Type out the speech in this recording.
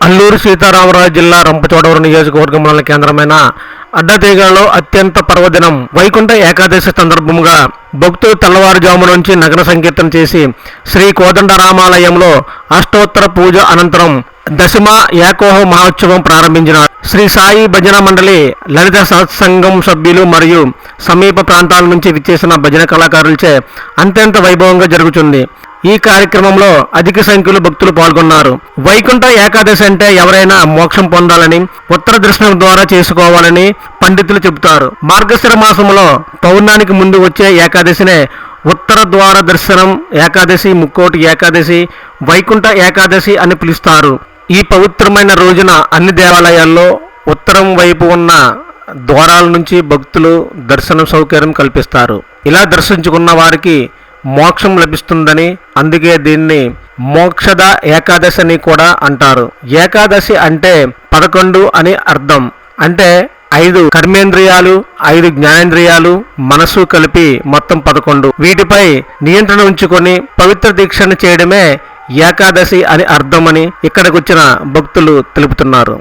అల్లూరు సీతారామరాజు జిల్లా రంపచోడవరం నియోజకవర్గం మండల కేంద్రమైన అడ్డతీగలలో అత్యంత పర్వదినం. వైకుంఠ ఏకాదశి సందర్భముగా భక్తులు తెల్లవారుజాము నుంచి నగర సంకీర్తన చేసి శ్రీ కోదండరామాలయంలో అష్టోత్తర పూజ అనంతరం దశమ ఏకోహ మహోత్సవం ప్రారంభించిన శ్రీ సాయి భజన మండలి లలిత సత్సంగం సభ్యులు మరియు సమీప ప్రాంతాల నుంచి విచ్చేసిన భజన కళాకారులచే అత్యంత వైభవంగా జరుగుతుంది. ఈ కార్యక్రమంలో అధిక సంఖ్యలో భక్తులు పాల్గొన్నారు. వైకుంఠ ఏకాదశి అంటే ఎవరైనా మోక్షం పొందాలని ఉత్తర దర్శనం ద్వారా చేసుకోవాలని పండితులు చెబుతారు. మార్గశిర మాసంలో పౌర్ణానికి ముందు వచ్చే ఏకాదశినే ఉత్తర ద్వార దర్శనం ఏకాదశి ముక్కోటి ఏకాదశి వైకుంఠ ఏకాదశి అని పిలుస్తారు. ఈ పవిత్రమైన రోజున అన్ని దేవాలయాల్లో ఉత్తరం వైపు ఉన్న ద్వారాల నుంచి భక్తులు దర్శనం సౌకర్యం కల్పిస్తారు. ఇలా దర్శించుకున్న వారికి మోక్షం లభిస్తుందని అందుకే దీన్ని మోక్షద ఏకాదశి అని కూడా అంటారు. ఏకాదశి అంటే పదకొండు అని అర్థం. అంటే ఐదు కర్మేంద్రియాలు ఐదు జ్ఞానేంద్రియాలు మనసు కలిపి మొత్తం పదకొండు. వీటిపై నియంత్రణ ఉంచుకొని పవిత్ర దీక్షను చేయడమే ఏకాదశి అని అర్థమని ఇక్కడికి వచ్చిన భక్తులు తెలుపుతున్నారు.